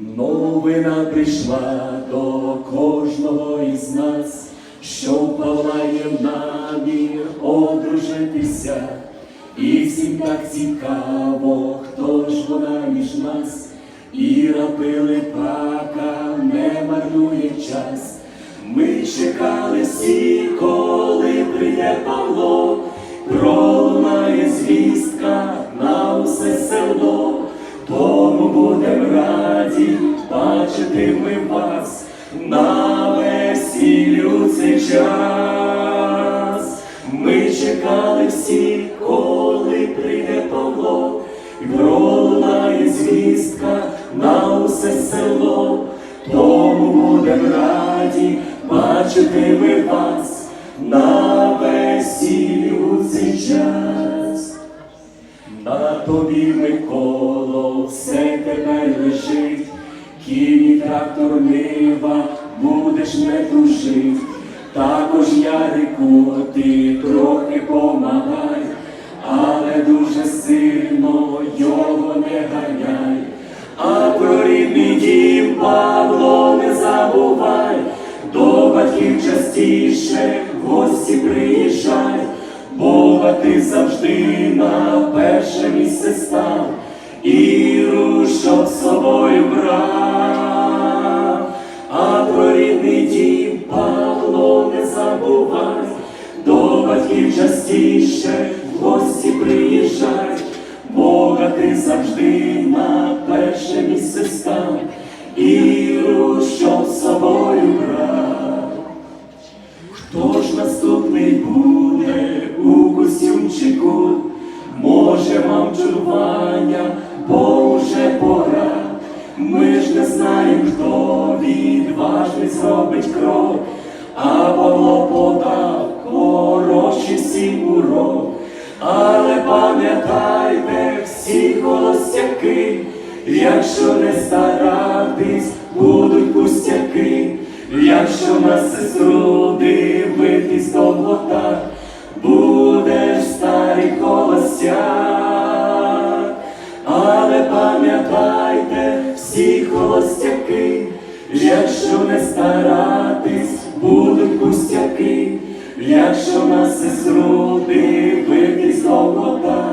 Новина прийшла до кожного із нас, що палає намір одружитися, і всім так цікаво, хто ж вона між нас, Іра Пилипака не марнує час. Ми чекали всі, коли прийде Павло, пролунає звістка на усе село, бачити ми вас на весіллі у цей час. Ми чекали всі, коли прийде Павло, і пролунає звістка на усе село, тому будем раді бачити ми вас на весіллі у цей час. На тобі, Миколо, все тепер лежить, кінь трактор нива, будеш не дружить. Також Ярику ти трохи помагай, але дуже сильно його не ганяй. А про рідний дім, Павло, не забувай, до батьків частіше гості приїжджай, Бога ти завжди на перше місце собою брав, а про рідний дім, Павло, не забувай, до батьків частіше в гості приїжджай, Бога ти завжди на перше місце став, Іру, щоб з собою брав. Хто ж наступний буде у костюмчику? Може, мам чування, не знаємо, хто відважний зробить крок, а Павло подав хороший всім урок. Але пам'ятайте всі холостяки, якщо не старатись, будуть пустяки, якщо на сестру дивитись довго так, будеш старий холостяк. Але пам'ятайте всі холостяки, якщо не старатись, будуть пустяки, якщо на сестру дивитись довго так.